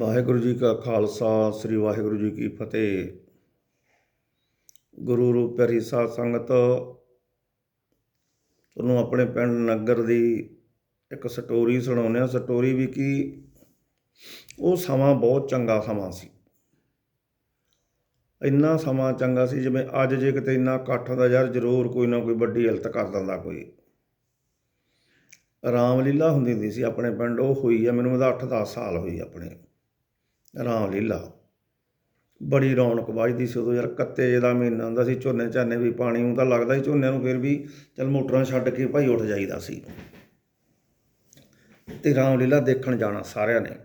ਵਾਹਿਗੁਰੂ ਜੀ ਕਾ ਖਾਲਸਾ, ਸ੍ਰੀ ਵਾਹਿਗੁਰੂ ਜੀ ਕੀ ਫਤਿਹ। ਗੁਰੂ ਰੂਪ ਪਿਆਰੀ ਸਾਧ ਸੰਗਤ, ਤੁਹਾਨੂੰ ਆਪਣੇ ਪਿੰਡ ਨਗਰ ਦੀ ਇੱਕ ਸਟੋਰੀ ਸੁਣਾਉਂਦੇ ਆ ਸਟੋਰੀ ਵੀ ਕੀ? ਉਹ ਸਮਾਂ ਬਹੁਤ ਚੰਗਾ ਸਮਾਂ ਸੀ। ਇੰਨਾ ਸਮਾਂ ਚੰਗਾ ਸੀ ਜਿਵੇਂ ਅੱਜ ਜੇ ਕਿਤੇ ਇੰਨਾ ਇਕੱਠ ਹੁੰਦਾ ਯਾਰ, ਜ਼ਰੂਰ ਕੋਈ ਨਾ ਕੋਈ ਵੱਡੀ ਹਲਤ ਕਰ ਦਿੰਦਾ ਕੋਈ। ਰਾਮਲੀਲਾ ਹੁੰਦੀ ਹੁੰਦੀ ਸੀ ਆਪਣੇ ਪਿੰਡ, ਉਹ ਹੋਈ ਆ, ਮੈਨੂੰ ਉਹਦਾ 8-10 ਸਾਲ ਹੋਈ ਆਪਣੇ। ਰਾਮਲੀਲਾ ਬੜੀ ਰੌਣਕ ਵੱਜਦੀ ਸੀ ਉਦੋਂ ਯਾਰ, ਕੱਤੇ ਦਾ ਮਹੀਨਾ ਹੁੰਦਾ ਸੀ, ਝੋਨੇ ਝਾਨੇ ਵੀ ਪਾਣੀ ਨੂੰ ਤਾਂ ਲੱਗਦਾ ਸੀ ਝੋਨਿਆਂ ਨੂੰ ਫਿਰ ਵੀ ਚਲ ਮੋਟਰਾਂ ਛੱਡ ਕੇ ਭਾਈ ਉੱਠ ਜਾਈਦਾ ਸੀ। ਤੇ ਰਾਮਲੀਲਾ ਦੇਖਣ ਜਾਣਾ ਸਾਰਿਆਂ ਨੇ।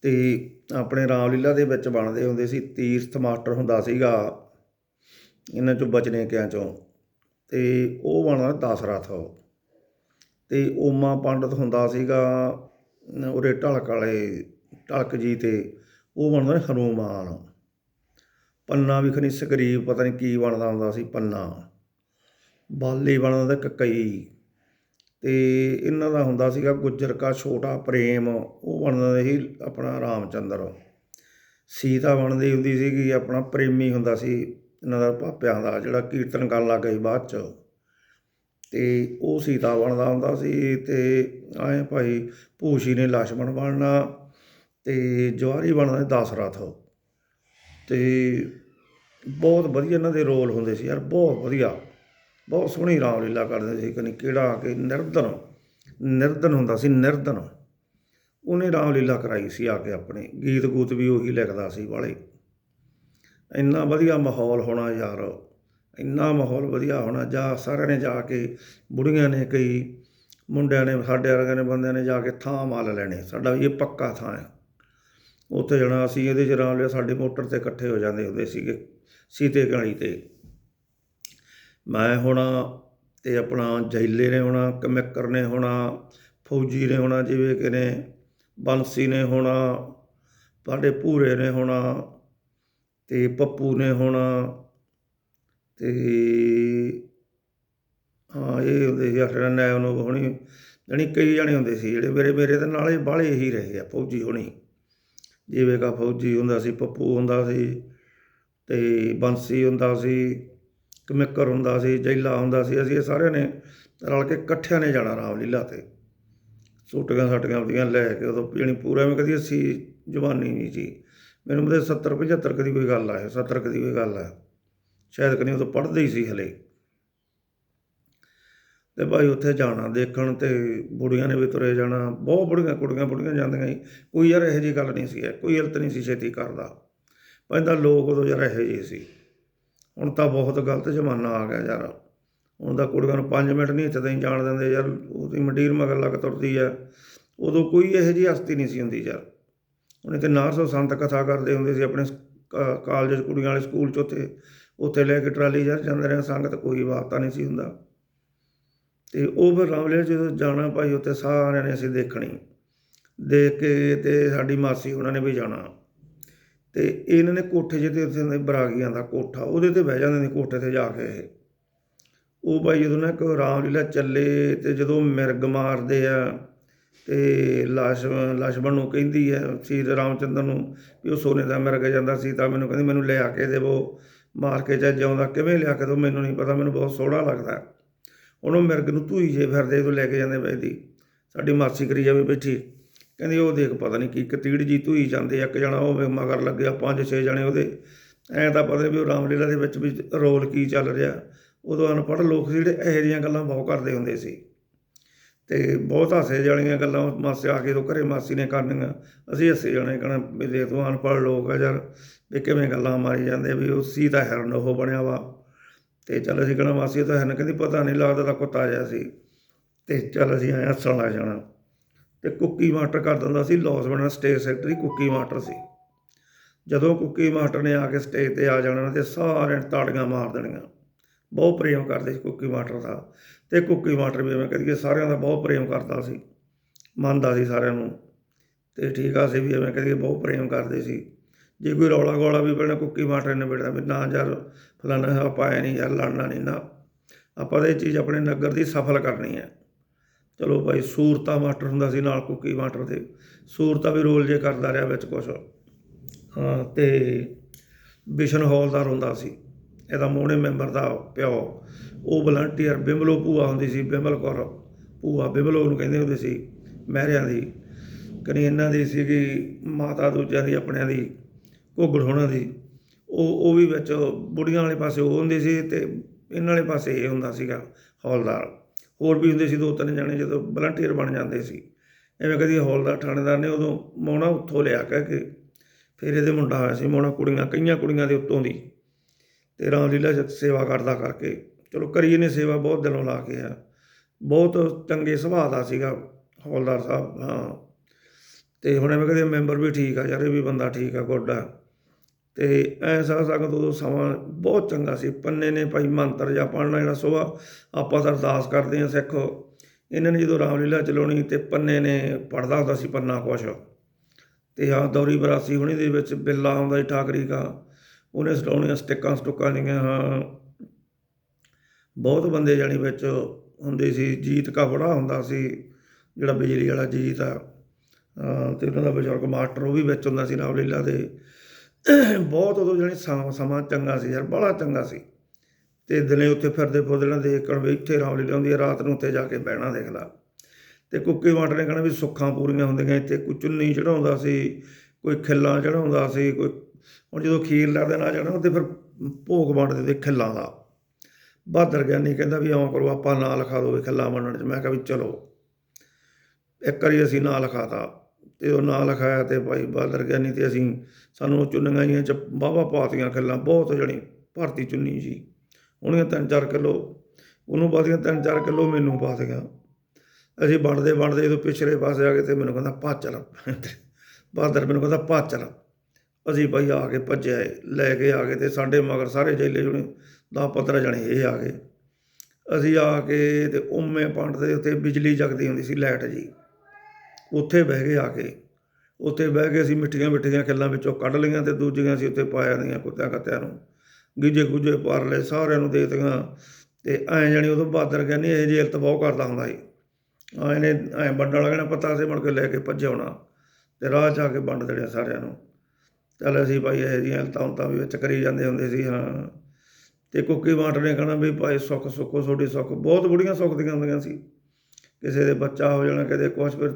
ਤੇ ਆਪਣੇ ਰਾਮਲੀਲਾ ਦੇ ਵਿੱਚ ਬਣਦੇ ਹੁੰਦੇ ਸੀ, ਤੀਰਥ ਮਾਸਟਰ ਹੁੰਦਾ ਸੀਗਾ, ਇਹਨਾਂ ਚੋਂ ਬਚਨੇ ਕਿਆਂ ਚੋਂ। ਤੇ ਉਹ ਬਣਦਾ 10 ਰਥ ਤੇ ਓਮਾ ਪੰਡਤ ਹੁੰਦਾ ਸੀਗਾ, ਉਰੇ ਢਲਕ ਵਾਲੇ ਢਲਕ ਜੀ ਤੇ, ਉਹ ਬਣਦਾ ਹਨੂਮਾਨ। ਪੰਨਾ ਵੀ ਖਨੀ ਸਕਰੀਬ ਪਤਾ ਨਹੀਂ ਕੀ ਬਣਦਾ ਹੁੰਦਾ ਸੀ ਪੰਨਾ। ਬਾਲੀ ਬਣਦਾ ਤੇ ਕਕਈ। ਤੇ ਇਹਨਾਂ ਦਾ ਹੁੰਦਾ ਸੀਗਾ ਗੁੱਜਰ ਕਾ ਛੋਟਾ ਪ੍ਰੇਮ, ਉਹ ਬਣਦਾ ਸੀ ਆਪਣਾ ਰਾਮਚੰਦਰ। ਸੀਤਾ ਬਣਦੀ ਹੁੰਦੀ ਸੀ ਕਿ ਆਪਣਾ ਪ੍ਰੇਮੀ ਹੁੰਦਾ ਸੀ ਇਹਨਾਂ ਦਾ ਪਾਪਿਆਂ ਦਾ, ਜਿਹੜਾ ਕੀਰਤਨ ਕਰਨ ਲੱਗ ਗਈ ਬਾਅਦ ਚ। ਤੇ ਉਹ ਸੀਤਾ ਬਣਦਾ ਹੁੰਦਾ ਸੀ ਤੇ ਆਏ ਭਾਈ ਭੂਸ਼ੀ ਨੇ ਲਛਮਣ ਬਣਨਾ ਅਤੇ ਜਵਾਰੀ ਬਣਦਾ ਦਸ ਰਥ ਅਤੇ ਬਹੁਤ ਵਧੀਆ ਇਹਨਾਂ ਦੇ ਰੋਲ ਹੁੰਦੇ ਸੀ ਯਾਰ, ਬਹੁਤ ਵਧੀਆ। ਬਹੁਤ ਸੋਹਣੀ ਰਾਮਲੀਲਾ ਕਰਦੇ ਸੀ ਕਨੀ ਕਿਹੜਾ ਕਿ ਨਿਰਧਨ ਨਿਰਧਨ ਹੁੰਦਾ ਸੀ, ਨਿਰਧਨ। ਉਹਨੇ ਰਾਮਲੀਲਾ ਕਰਾਈ ਸੀ ਆ ਕੇ ਆਪਣੇ ਗੀਤ ਗੂਤ ਵੀ ਉਹੀ ਲਿਖਦਾ ਸੀ ਵਾਲੇ। ਇੰਨਾ ਵਧੀਆ ਮਾਹੌਲ ਹੋਣਾ ਯਾਰ, ਇੰਨਾ ਮਾਹੌਲ ਵਧੀਆ ਹੋਣਾ, ਜਾ ਸਾਰਿਆਂ ਨੇ ਜਾ ਕੇ, ਬੁੜੀਆਂ ਨੇ ਕਈ, ਮੁੰਡਿਆਂ ਨੇ ਸਾਡੇ ਵਰਗੇ ਨੇ, ਬੰਦਿਆਂ ਨੇ ਜਾ ਕੇ ਥਾਂ ਮਾਲ ਲੈਣੇ, ਸਾਡਾ ਵੀ ਇਹ ਪੱਕਾ ਥਾਂ ਹੈ ਉੱਥੇ ਜਾਣਾ ਅਸੀਂ ਇਹਦੇ 'ਚ ਰਾਮ ਲਿਆ, ਸਾਡੇ ਮੋਟਰ ਤੇ ਇਕੱਠੇ ਹੋ ਜਾਂਦੇ ਹੁੰਦੇ ਸੀਗੇ, ਸੀਤੇ ਗਾਲੀ ਤੇ। ਮੈਂ ਹੋਣਾ ਤੇ ਆਪਣਾ ਜੈਲੇ ਨੇ ਹੋਣਾ, ਕਮਿਕਰ ਨੇ ਹੋਣਾ, ਫੌਜੀ ਨੇ ਹੋਣਾ, ਜਿਵੇਂ ਕਿ ਨੇ, ਬੰਸੀ ਨੇ ਹੋਣਾ ਤੁਹਾਡੇ ਭੂਰੇ ਨੇ ਹੋਣਾ, ਤੇ ਪੱਪੂ ਨੇ ਹੋਣਾ, ਤੇ ਹਾਂ, ਇਹ ਹੁੰਦੇ ਸੀ ਅਖੜਾ ਨਾਇਬ ਨੂੰ ਹੋਣੀ, ਜਾਣੀ ਕਈ ਜਣੇ ਹੁੰਦੇ ਸੀ, ਜਿਹੜੇ ਮੇਰੇ ਮੇਰੇ ਦੇ ਨਾਲੇ ਬਾਹਲੇ ਹੀ ਰਹੇ ਆ, ਫੌਜੀ ਹੋਣੀ। ਜਿਵੇਂ ਕਾ ਫੌਜੀ ਹੁੰਦਾ ਸੀ, ਪੱਪੂ ਹੁੰਦਾ ਸੀ ਤੇ ਬੰਸੀ ਹੁੰਦਾ ਸੀ, ਕਮਿਕਰ ਹੁੰਦਾ ਸੀ, ਜੈਲਾ ਹੁੰਦਾ ਸੀ, ਅਸੀਂ ਇਹ ਸਾਰਿਆਂ ਨੇ ਰਲ ਕੇ ਇਕੱਠਿਆਂ ਨੇ ਜਾਣਾ ਰਾਮਲੀਲਾ ਤੇ। ਸੂਟੀਆਂ ਸਾਟੀਆਂ ਆਪਦੀਆਂ ਲੈ ਕੇ ਉਦੋਂ ਜਾਣੀ ਪੂਰਾ ਐਵੇਂ ਕਦੀ ਅਸੀਂ ਜਵਾਨੀ ਨਹੀਂ ਸੀ। ਮੈਨੂੰ ਮਤੇ 70 75 ਕਦੀ ਕੋਈ ਗੱਲ ਆਏ 70 ਕਦੀ ਕੋਈ ਗੱਲ ਆ ਸ਼ਾਇਦ ਕਨੀ ਉਦੋਂ ਪੜ੍ਹਦੇ ਹੀ ਸੀ ਹਲੇ। ਤੇ ਭਾਈ ਉੱਥੇ ਜਾਣਾ, ਦੇਖਣ ਤੇ ਬੁੜੀਆਂ ਨੇ ਵੀ ਤੁਰੇ ਜਾਣਾ, ਬਹੁਤ ਬੁੜੀਆਂ, ਕੁੜੀਆਂ ਬੁੜੀਆਂ ਜਾਂਦੀਆਂ ਸੀ। ਕੋਈ ਯਾਰ ਇਹੋ ਜਿਹੀ ਗੱਲ ਨਹੀਂ ਸੀ, ਕੋਈ ਇਲਤ ਨਹੀਂ ਸੀ ਛੇਤੀ ਕਰਦਾ। ਪੈਂਦਾ ਲੋਕ ਉਦੋਂ ਯਾਰ ਇਹੋ ਜਿਹੇ ਸੀ। ਹੁਣ ਤਾਂ ਬਹੁਤ ਗਲਤ ਜ਼ਮਾਨਾ ਆ ਗਿਆ ਯਾਰ। ਹੁਣ ਤਾਂ ਕੁੜੀਆਂ ਨੂੰ 5 ਮਿੰਟ ਨਹੀਂ ਇੱਥੇ ਤਾਈਂ ਜਾਣ ਦਿੰਦੇ ਯਾਰ, ਉਹਦੀ ਮੰਡੀਰ ਮਗਰ ਲੱਗ ਤੁਰਦੀ ਆ। ਉਦੋਂ ਕੋਈ ਇਹੋ ਜਿਹੀ ਹਸਤੀ ਨਹੀਂ ਸੀ ਹੁੰਦੀ ਯਾਰ। ਉਹਨੇ ਤੇ ਨਾਰਸੋ ਸੰਤ ਕਥਾ ਕਰਦੇ ਹੁੰਦੇ ਸੀ ਆਪਣੇ ਕ- ਕਾਲਜ 'ਚ ਕੁੜੀਆਂ ਵਾਲੇ ਸਕੂਲ 'ਚ ਉੱਥੇ ਉੱਥੇ ਲੈ ਕੇ ਟਰਾਲੀ ਯਾਰ ਜਾਂਦੇ ਰਹੇ, ਸੰਗਤ ਕੋਈ ਵਾਸਤਾ ਨਹੀਂ ਸੀ ਹੁੰਦਾ। ਤੇ ਉਹ ਫਿਰ ਰਾਮਲੀਲਾ ਜਦੋਂ ਜਾਣਾ ਭਾਈ, ਉੱਥੇ ਸਾਰਿਆਂ ਨੇ ਅਸੀਂ ਦੇਖਣੀ। ਦੇਖ ਕੇ ਤੇ ਸਾਡੀ ਮਾਸੀ ਉਹਨਾਂ ਨੇ ਵੀ ਜਾਣਾ। ਤੇ ਇਹਨਾਂ ਨੇ ਕੋਠੇ ਜਿਹੇ ਤੇ ਉੱਥੇ ਬਰਾਗੀਆਂ ਦਾ ਕੋਠਾ, ਉਹਦੇ ਤੇ ਬਹਿ ਜਾਂਦੇ ਨੇ ਕੋਠੇ ਤੇ ਜਾ ਕੇ ਇਹ। ਉਹ ਭਾਈ ਜਦੋਂ ਨਾ ਕੋਈ ਰਾਮਲੀਲਾ ਚੱਲੇ ਤੇ ਜਦੋਂ ਮਿਰਗ ਮਾਰਦੇ ਆ ਤੇ ਲਾਸ਼ ਲਛਮਣ ਨੂੰ ਕਹਿੰਦੀ ਹੈ ਸ਼੍ਰੀ ਰਾਮਚੰਦਰ ਨੂੰ ਵੀ ਉਹ ਸੋਨੇ ਦਾ ਮਿਰਗ ਜਾਂਦਾ ਸੀ ਤਾਂ ਮੈਨੂੰ ਕਹਿੰਦੀ, ਮੈਨੂੰ ਲਿਆ ਕੇ ਦੇਵੋ। ਮਾਰ ਕੇ ਚਾਹੇ ਜਿਉਂਦਾ ਕਿਵੇਂ ਲਿਆ ਕੇ ਦੋ ਮੈਨੂੰ ਨਹੀਂ ਪਤਾ, ਮੈਨੂੰ ਬਹੁਤ ਸੋਹਣਾ ਲੱਗਦਾ। ਉਹਨੂੰ ਮਿਰਗ ਨੂੰ ਧੂਈ ਜੇ ਫਿਰਦੇ ਤੋਂ ਲੈ ਕੇ ਜਾਂਦੇ ਬੈਦੀ ਸਾਡੀ ਮਾਸੀ ਕਰੀ ਜਾਵੇ ਬੈਠੀ। ਕਹਿੰਦੀ ਉਹ ਦੇਖ ਪਤਾ ਨਹੀਂ ਕੀ ਕਤੀੜ ਜੀ ਧੂਈ ਜਾਂਦੇ ਇੱਕ ਜਣਾ ਉਹ ਮਗਰ ਲੱਗਿਆ ਪੰਜ ਛੇ ਜਣੇ ਉਹਦੇ। ਐਂ ਤਾਂ ਪਤਾ ਵੀ ਉਹ ਰਾਮਲੀਲਾ ਦੇ ਵਿੱਚ ਵੀ ਰੋਲ ਕੀ ਚੱਲ ਰਿਹਾ। ਉਦੋਂ ਅਨਪੜ੍ਹ ਲੋਕ ਸੀ ਜਿਹੜੇ ਇਹੋ ਜਿਹੀਆਂ ਗੱਲਾਂ ਬਹੁਤ ਕਰਦੇ ਹੁੰਦੇ ਸੀ। ਤੇ ਬਹੁਤ ਹਾਸੇ ਵਾਲੀਆਂ ਗੱਲਾਂ ਮਾਸੇ ਆ ਕੇ ਤੋਂ ਘਰੇ ਮਾਸੀ ਨੇ ਕਰਨੀਆਂ। ਅਸੀਂ ਹੱਸੇ ਜਾਣੇ ਕਹਣਾ ਵੀ ਦੇਖ ਤੂੰ ਅਨਪੜ੍ਹ ਲੋਕ ਆ ਯਾਰ, ਵੀ ਕਿਵੇਂ ਗੱਲਾਂ ਮਾਰੀ ਜਾਂਦੇ ਵੀ ਉਹ ਸੀ ਤਾਂ ਹਿਰਨ ਉਹ ਬਣਿਆ ਵਾ। ਤੇ ਚੱਲ ਅਸੀਂ ਕਹਣਾ, ਮਾਸੀ ਇਹ ਤਾਂ ਹਿਰਨ ਕਹਿੰਦੀ ਪਤਾ ਨਹੀਂ ਲੱਗਦਾ ਤਾਂ ਕੁੱਤਾ ਜਿਹਾ ਸੀ। ਤੇ ਚੱਲ ਅਸੀਂ ਐਂ ਹੱਸਣ ਲੱਗ ਜਾਣਾ। ਤੇ ਕੁੱਕੀ ਮਾਸਟਰ ਕਰ ਦਿੰਦਾ ਸੀ, ਲੌਸ ਬਣਾ ਸਟੇਜ ਸੈਕਟਰੀ ਕੁੱਕੀ ਮਾਸਟਰ ਸੀ। ਜਦੋਂ ਕੁੱਕੀ ਮਾਸਟਰ ਨੇ ਆ ਕੇ ਸਟੇਜ ਤੇ ਆ ਜਾਣਾ ਤੇ ਸਾਰਿਆਂ ਨੇ ਤਾੜੀਆਂ ਮਾਰ ਦੇਣੀਆਂ। ਬਹੁਤ ਪ੍ਰੇਮ ਕਰਦੇ ਸੀ ਕੁੱਕੀ ਮਾਸਟਰ ਦਾ। ਤੇ ਕੁੱਕੀ ਮਾਸਟਰ ਵੀ ਐਵੇਂ ਕਰੀਏ ਸਾਰਿਆਂ ਦਾ ਬਹੁਤ ਪ੍ਰੇਮ ਕਰਦਾ ਸੀ। ਮੰਨਦਾ ਸੀ ਸਾਰਿਆਂ ਨੂੰ। ਤੇ ਠੀਕ ਆ ਸੀ ਵੀ ਐਵੇਂ ਕਰੀਏ ਬਹੁਤ ਪ੍ਰੇਮ ਕਰਦੇ ਸੀ। ਜੇ ਕੋਈ ਰੌਲਾ ਗੋਲਾ ਵੀ ਪੈਣਾ, ਕੁੱਕੀ ਮਾਸਟਰ ਨੇ ਬੇਟਾ ਵੀ ਨਾ ਯਾਰ ਫਲਾਣਾ ਆਪਾਂ ਐ ਨਹੀਂ ਯਾਰ, ਲੜਨਾ ਨਹੀਂ ਨਾ। ਆਪਾਂ ਤਾਂ ਇਹ ਚੀਜ਼ ਆਪਣੇ ਨਗਰ ਦੀ ਸਫਲ ਕਰਨੀ ਹੈ। ਚਲੋ ਭਾਈ ਸੂਰਤਾ ਮਾਸਟਰ ਹੁੰਦਾ ਸੀ ਨਾਲ ਕੁੱਕੀ ਮਾਸਟਰ ਦੇ ਸੂਰਤਾ ਵੀ ਰੋਲ ਜੇ ਕਰਦਾ ਰਿਹਾ ਵਿੱਚ ਕੁਛ। ਹਾਂ, ਤੇ ਬਿਸ਼ਨ ਹੌਲਦਾਰ ਹੁੰਦਾ ਸੀ। ਇਹਦਾ ਮੋਹਣੇ ਮੈਂਬਰ ਦਾ ਪਿਓ। ਉਹ ਵਲੰਟੀਅਰ ਬਿਮਲੋ ਭੂਆ ਹੁੰਦੀ ਸੀ ਬਿਮਲ ਕੌਰ। ਭੂਆ ਬਿਮਲੋ ਨੂੰ ਕਹਿੰਦੇ ਹੁੰਦੇ ਸੀ, ਮਹਿਰਿਆਂ ਦੀ। ਕਨੀ ਇਹਨਾਂ ਦੀ ਸੀਗੀ, ਮਾਤਾ ਦੂਜਿਆਂ ਦੀ, ਆਪਣਿਆਂ ਦੀ। ਘੁੱਗੜ ਹੋਣਾ ਦੀ ਉਹ ਉਹ ਵੀ ਵਿੱਚ ਬੁੜੀਆਂ ਵਾਲੇ ਪਾਸੇ ਉਹ ਹੁੰਦੇ ਸੀ ਤੇ ਇਹਨਾਂ ਵਾਲੇ ਪਾਸੇ ਇਹ ਹੁੰਦਾ ਸੀਗਾ ਹੌਲਦਾਰ। ਹੋਰ ਵੀ ਹੁੰਦੇ ਸੀ ਦੋ ਤਿੰਨ ਜਣੇ ਜਦੋਂ ਵਲੰਟੀਅਰ ਬਣ ਜਾਂਦੇ ਸੀ। ਐਵੇਂ ਕਦੀ ਹੌਲਦਾਰ, ਥਾਣੇਦਾਰ ਨੇ ਉਦੋਂ ਮੋਣਾ ਉੱਥੋਂ ਲਿਆ ਕਹਿ ਕੇ ਫਿਰ ਇਹਦੇ ਮੁੰਡਾ ਹੋਇਆ ਸੀ ਮੋਣਾ ਕੁੜੀਆਂ, ਕਈਆਂ ਕੁੜੀਆਂ ਦੇ ਉੱਤੋਂ ਦੀ। ਤੇ ਰਾਮਲੀਲਾ ਚ ਸੇਵਾ ਕਰਦਾ ਕਰਕੇ, ਚਲੋ ਕਰੀਏ ਨੇ ਸੇਵਾ, ਬਹੁਤ ਦਿਲੋਂ ਲਾ ਕੇ ਆ। ਬਹੁਤ ਚੰਗੇ ਸੁਭਾਅ ਦਾ ਸੀਗਾ ਹੌਲਦਾਰ ਸਾਹਿਬ, ਹਾਂ। ਤੇ ਹੁਣ ਐਵੇਂ ਕਹਦੇ ਮੈਂਬਰ ਵੀ ਠੀਕ ਆ, ਯਾਰ ਇਹ ਵੀ ਬੰਦਾ ਠੀਕ ਆ ਗੁੱਡ ਆ। ਤੇ ਐ ਸੰਗਤ ਉਦੋਂ ਸਮਾਂ ਬਹੁਤ ਚੰਗਾ ਸੀ। ਪੰਨੇ ਨੇ ਭਾਈ ਮੰਤਰ ਜਾਂ ਪੜ੍ਹਨਾ ਜਿਹੜਾ ਸੁਭਾ ਆਪਾਂ ਤਾਂ ਅਰਦਾਸ ਕਰਦੇ ਆ ਸਿੱਖ। ਇਹਨਾਂ ਨੇ ਜਦੋਂ ਰਾਮਲੀਲਾ ਚਲਾਉਣੀ ਤੇ ਪੰਨੇ ਨੇ ਪੜਦਾ ਹੁੰਦਾ ਸੀ ਪੰਨਾ ਕੁਛ। ਤੇ ਆ ਦੌਰੀ ਬਰਾਸੀ ਹੁਣੀ ਦੇ ਵਿੱਚ ਬਿੱਲਾ ਆਉਂਦਾ ਸੀ ਠਾਕਰੀ ਕਾ ਉਹਨੇ ਸਟਾਉਣੀਆਂ ਸਟਿੱਕਾਂ ਸਟੁੱਕਾਂ ਦੀਆਂ, ਹਾਂ। ਬਹੁਤ ਬੰਦੇ ਜਾਣੀ ਵਿੱਚ ਹੁੰਦੇ ਸੀ। ਜੀਤ ਕਾ ਬੜਾ ਹੁੰਦਾ ਸੀ, ਜਿਹੜਾ ਬਿਜਲੀ ਵਾਲਾ ਜੀਤ ਆ। ਅਹ ਤੇ ਉਹਨਾਂ ਦਾ ਬਜ਼ੁਰਗ ਮਾਸਟਰ ਉਹ ਵੀ ਵਿੱਚ ਹੁੰਦਾ ਸੀ ਰਾਮਲੀਲਾ ਦੇ। ਬਹੁਤ ਉਦੋਂ ਜਾਣੀ ਸਮਾਂ ਸਮਾਂ ਚੰਗਾ ਸੀ ਯਾਰ, ਬੜਾ ਚੰਗਾ ਸੀ। ਤੇ ਦਿਨੇ ਉੱਥੇ ਫਿਰਦੇ ਫੁਰਦੇ ਦੇਖਣ ਵੀ ਇੱਥੇ ਰਾਮਲੀਲਾ ਹੁੰਦੀ ਹੈ, ਰਾਤ ਨੂੰ ਉੱਥੇ ਜਾ ਕੇ ਬਹਿਣਾ ਦੇਖ ਲਾ ਤੇ ਕੁੱਕੇ ਮਾਟਰ ਨੇ ਕਹਿਣਾ ਵੀ ਸੁੱਖਾਂ ਪੂਰੀਆਂ ਹੁੰਦੀਆਂ, ਇੱਥੇ ਕੋਈ ਚੁੰਨੀ ਚੜਾਉਂਦਾ ਸੀ, ਕੋਈ ਖਿੱਲਾਂ ਚੜਾਉਂਦਾ ਸੀ, ਕੋਈ ਹੁਣ ਜਦੋਂ ਖੀਰ ਲੱਗਦਾ ਨਾ ਜਾਣਾ ਤੇ ਫਿਰ ਭੋਗ ਵੰਡਦੇ ਤੇ ਖਿੱਲਾਂ ਦਾ। ਬਹਾਦਰ ਗਿਆਨੀ ਕਹਿੰਦਾ ਵੀ ਆਉਂ ਕਰੋ, ਆਪਾਂ ਨਾਂ ਲਿਖਾ ਦੋ ਵੀ ਖਿੱਲਾਂ ਵੰਡਣ ਚ। ਮੈਂ ਕਿਹਾ ਵੀ ਚਲੋ, ਇੱਕ ਵਾਰੀ ਅਸੀਂ ਨਾਂ ਲਿਖਾਤਾ। ਤੇ ਉਹ ਨਾਂ ਲਿਖਾਇਆ ਤੇ ਭਾਈ ਬਹਾਦਰ ਗਿਆਨੀ ਤੇ ਅਸੀਂ ਸਾਨੂੰ ਚੁੰਨੀਆਂ ਜਿਹੀਆਂ ਚ ਵਾਹਵਾ ਪਾਤੀਆਂ ਖੱਲਾਂ ਬਹੁਤ ਜਣੀ ਭਾਰਤੀ ਚੁੰਨੀ ਜੀ। ਉਹਨੀਆਂ ਤਿੰਨ ਚਾਰ ਕਿਲੋ ਉਹਨੂੰ ਪਾਤੀਆਂ ਤਿੰਨ ਚਾਰ ਕਿਲੋ ਮੈਨੂੰ ਪਾਤੀਆਂ ਅਸੀਂ ਬਣਦੇ ਬਣਦੇ ਜਦੋਂ ਪਿਛਲੇ ਪਾਸੇ ਆ ਗਏ ਤੇ ਮੈਨੂੰ ਕਹਿੰਦਾ ਭੱਜ ਚੱਲ। ਬਹਾਦਰ ਮੈਨੂੰ ਕਹਿੰਦਾ ਭੱਜ ਚੱਲ। ਅਸੀਂ ਭਾਈ ਆ ਕੇ ਭੱਜਿਆ ਏ, ਲੈ ਕੇ ਆ ਗਏ ਤੇ ਸਾਡੇ ਮਗਰ ਸਾਰੇ ਜੇਲੇ ਜੁਣੇ 10 15 ਜਣੇ ਇਹ ਆ ਗਏ। ਅਸੀਂ ਆ ਕੇ ਤੇ ਉਮੇ ਪੰਡ ਦੇ ਉੱਤੇ ਬਿਜਲੀ ਜਗਦੀ ਹੁੰਦੀ ਸੀ ਲਾਈਟ ਜੀ। ਉੱਥੇ ਬਹਿ ਗਏ ਆ ਕੇ। ਉੱਥੇ ਬਹਿ ਕੇ ਅਸੀਂ ਮਿੱਠੀਆਂ ਮਿੱਠੀਆਂ ਖਿੱਲਾਂ ਵਿੱਚੋਂ ਕੱਢ ਲਈਆਂ ਤੇ ਦੂਜੀਆਂ ਅਸੀਂ ਉੱਥੇ ਪਾਇਆ ਦੀਆਂ ਕੁੱਤਿਆਂ ਕੱਤਿਆਂ ਨੂੰ। ਗੀਜੇ ਗੁੱਜੇ ਪਾਰ ਲਏ, ਸਾਰਿਆਂ ਨੂੰ ਦੇ ਦਿੱਤੀਆਂ ਤੇ ਐਂ ਜਾਣੀ ਉਦੋਂ ਬਹਾਦਰ ਕਹਿੰਦੀ ਇਹ ਜੇਲ੍ਹ ਤਾਂ ਬਹੁਤ ਕਰਦਾ ਹੁੰਦਾ ਸੀ। ਆ ਨੇ ਐਂ ਵੰਡਣ ਲੱਗਣਾ ਪਤਾ ਸੀ ਮੁੜ ਕੇ ਲੈ ਕੇ ਭੱਜੇ ਆਉਣਾ ਤੇ ਰਾਹ 'ਚ ਆ ਕੇ ਵੰਡ ਦੇਣੇ ਸਾਰਿਆਂ ਨੂੰ। ਚੱਲ ਅਸੀਂ ਭਾਈ ਇਹ ਜਿਹੀਆਂ ਹਲਤਾਂ ਤਾਂ ਵੀ ਵਿੱਚ ਕਰੀ ਜਾਂਦੇ ਹੁੰਦੇ ਸੀ, ਹਾਂ। ਤੇ ਕੁੱਕੀ ਮਾਟਰ ਨੇ ਕਹਿਣਾ ਵੀ ਭਾਈ ਸੁੱਖ ਸੁੱਖੋ ਤੁਹਾਡੀ ਸੁੱਖ, ਬਹੁਤ ਬੁੜੀਆਂ ਸੁੱਖ ਦੀਆਂ ਹੁੰਦੀਆਂ ਸੀ। ਕਿਸੇ ਦੇ ਬੱਚਾ ਹੋ ਜਾਣਾ ਕਦੇ ਕੁਛ, ਫਿਰ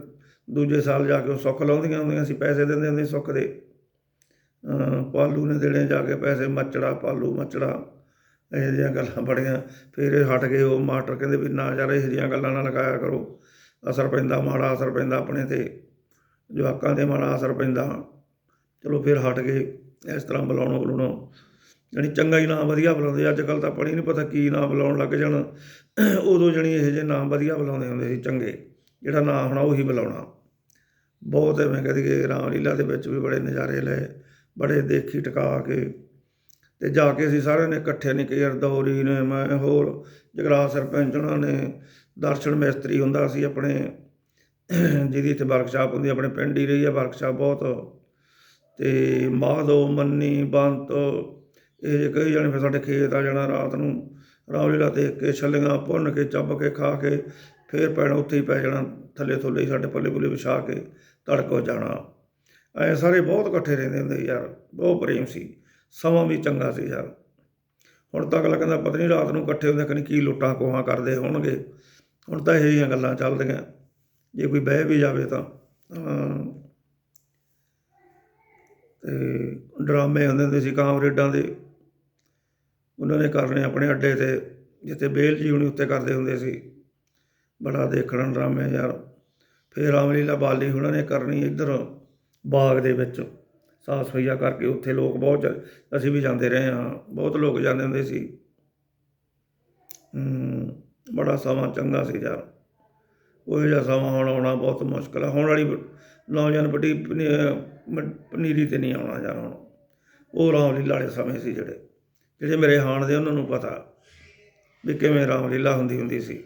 ਦੂਜੇ ਸਾਲ ਜਾ ਕੇ ਉਹ ਸੁੱਖ ਲਾਉਂਦੀਆਂ ਹੁੰਦੀਆਂ ਸੀ, ਪੈਸੇ ਦਿੰਦੇ ਹੁੰਦੇ ਸੁੱਖ ਦੇ ਪਾਲੂ ਨੇ ਦੇਣੇ ਜਾ ਕੇ ਪੈਸੇ, ਮੱਚੜਾ, ਪਾਲੂ, ਮੱਚੜਾ, ਇਹ ਜਿਹੀਆਂ ਗੱਲਾਂ ਬੜੀਆਂ। ਫਿਰ ਇਹ ਹਟ ਗਏ ਉਹ ਮਾਸਟਰ, ਕਹਿੰਦੇ ਵੀ ਨਾ ਯਾਰ ਇਹ ਜਿਹੀਆਂ ਗੱਲਾਂ ਨਾ ਲਗਾਇਆ ਕਰੋ। ਅਸਰ ਪੈਂਦਾ, ਮਾੜਾ ਅਸਰ ਪੈਂਦਾ ਆਪਣੇ ਤੇ। ਜਵਾਕਾਂ ਤੇ ਮਾੜਾ ਅਸਰ ਪੈਂਦਾ। ਚਲੋ ਫਿਰ ਹਟ ਗਏ, ਇਸ ਤਰ੍ਹਾਂ ਬੁਲਾਉਣੋਂ ਬੁਲਾਉਣੋਂ। ਜਾਣੀ ਚੰਗਾ ਹੀ ਨਾਮ ਵਧੀਆ ਬੁਲਾਉਂਦੇ ਅੱਜ ਕੱਲ ਤਾਂ ਪੜੀ ਨਹੀਂ ਪਤਾ ਕੀ ਨਾਮ ਬੁਲਾਉਣ ਲੱਗ ਜਾਣ। ਉਦੋਂ ਜਾਣੀ ਇਹੋ ਜਿਹੇ ਨਾਮ ਵਧੀਆ ਬੁਲਾਉਂਦੇ ਹੁੰਦੇ ਸੀ ਚੰਗੇ। ਜਿਹੜਾ ਨਾਮ ਹੋਣਾ ਉਹੀ ਬੁਲਾਉਣਾ। ਬਹੁਤ ਐਵੇਂ ਕਹਦੀ ਰਾਮਲੀਲਾ ਦੇ ਵਿੱਚ ਵੀ ਬੜੇ ਨਜ਼ਾਰੇ ਲਏ, ਬੜੇ ਦੇਖੀ ਟਿਕਾ ਕੇ। ਤੇ ਜਾ ਕੇ ਅਸੀਂ ਸਾਰਿਆਂ ਨੇ ਇਕੱਠੇ ਨੇ ਕਈ ਦੌਰੀ ਨੇ, ਮੈਂ ਹੋਰ ਜਗਰਾਜ ਸਰਪੰਚ ਉਹਨਾਂ ਨੇ, ਦਰਸ਼ਨ ਮਿਸਤਰੀ ਹੁੰਦਾ ਸੀ ਆਪਣੇ, ਜਿਹਦੀ ਇੱਥੇ ਵਰਕਸ਼ਾਪ ਹੁੰਦੀ, ਆਪਣੇ ਪਿੰਡ ਹੀ ਰਹੀ ਹੈ ਵਰਕਸ਼ਾਪ ਬਹੁਤ। ਤੇ ਮਾਧੋ, ਮੰਨੀ, ਬੰਤ, ਇਹ ਜਿਹੇ ਕਈ ਜਣੇ ਫਿਰ ਸਾਡੇ ਖੇਤ ਆ ਜਾਣਾ ਰਾਤ ਨੂੰ। ਰਾਮਲੀਲਾ ਦੇਖ ਕੇ ਛੱਲੀਆਂ ਭੁੰਨ ਕੇ, ਚੱਬ ਕੇ, ਖਾ ਕੇ ਫੇਰ ਪੈਣਾ ਉੱਥੇ ਹੀ ਪੈ ਜਾਣਾ, ਥੱਲੇ ਥੱਲੇ ਸਾਡੇ ਪੱਲੇ ਪੁੱਲੇ ਵਿਛਾ ਕੇ ਤੜਕੋ ਜਾਣਾ। ਐ ਸਾਰੇ ਬਹੁਤ ਇਕੱਠੇ ਰਹਿੰਦੇ ਹੁੰਦੇ ਯਾਰ, ਬਹੁਤ ਪ੍ਰੇਮ ਸੀ, ਸਮਾਂ ਵੀ ਚੰਗਾ ਸੀ ਯਾਰ। ਹੁਣ ਤਾਂ ਅਗਲਾ ਕਹਿੰਦਾ, ਪਤਾ ਨਹੀਂ ਰਾਤ ਨੂੰ ਇਕੱਠੇ ਹੁੰਦੇ ਕਹਿੰਦੇ ਕੀ ਲੁੱਟਾਂ ਕੋਹਾਂ ਕਰਦੇ ਹੋਣਗੇ। ਹੁਣ ਤਾਂ ਇਹ ਜਿਹੀਆਂ ਗੱਲਾਂ ਚੱਲਦੀਆਂ, ਜੇ ਕੋਈ ਬਹਿ ਵੀ ਜਾਵੇ ਤਾਂ। ਤੇ ਡਰਾਮੇ ਹੁੰਦੇ ਹੁੰਦੇ ਸੀ ਕਾਮਰੇਡਾਂ ਦੇ। ਉਹਨਾਂ ਨੇ ਕਰਨੇ ਆਪਣੇ ਅੱਡੇ ਤੇ, ਜਿੱਥੇ ਬੇਲ ਜੀ ਹੁਣੀ ਉੱਤੇ ਕਰਦੇ ਹੁੰਦੇ ਸੀ। ਬੜਾ ਦੇਖਣ ਹੈ ਯਾਰ। ਫਿਰ ਰਾਮਲੀਲਾ ਬਾਲੀ ਉਹਨਾਂ ਨੇ ਕਰਨੀ ਇੱਧਰ ਬਾਗ ਦੇ ਵਿੱਚ। ਸਾਫ਼ ਸਫਾਈਆ ਕਰਕੇ ਉੱਥੇ ਲੋਕ ਬਹੁਤ ਅਸੀਂ ਵੀ ਜਾਂਦੇ ਰਹੇ ਹਾਂ ਬਹੁਤ ਲੋਕ ਜਾਂਦੇ ਹੁੰਦੇ ਸੀ। ਹਮ, ਬੜਾ ਸਮਾਂ ਚੰਗਾ ਸੀ ਯਾਰ। ਉਹ ਜਿਹਾ ਸਮਾਂ ਹੁਣ ਆਉਣਾ ਬਹੁਤ ਮੁਸ਼ਕਲ ਹੈ ਹੁਣ ਵਾਲੀ ਨੌਜਵਾਨ ਵੱਡੀ ਪਨੀਰੀ ਤੇ ਨਹੀਂ ਆਉਣਾ ਯਾਰ ਹੁਣ। ਉਹ ਰਾਮਲੀਲਾ ਵਾਲੇ ਸਮੇਂ ਸੀ ਜਿਹੜੇ। ਜਿਹੜੇ ਮੇਰੇ ਹਾਣ ਦੇ ਉਹਨਾਂ ਨੂੰ ਪਤਾ ਵੀ ਕਿਵੇਂ ਰਾਮਲੀਲਾ ਹੁੰਦੀ ਹੁੰਦੀ ਸੀ।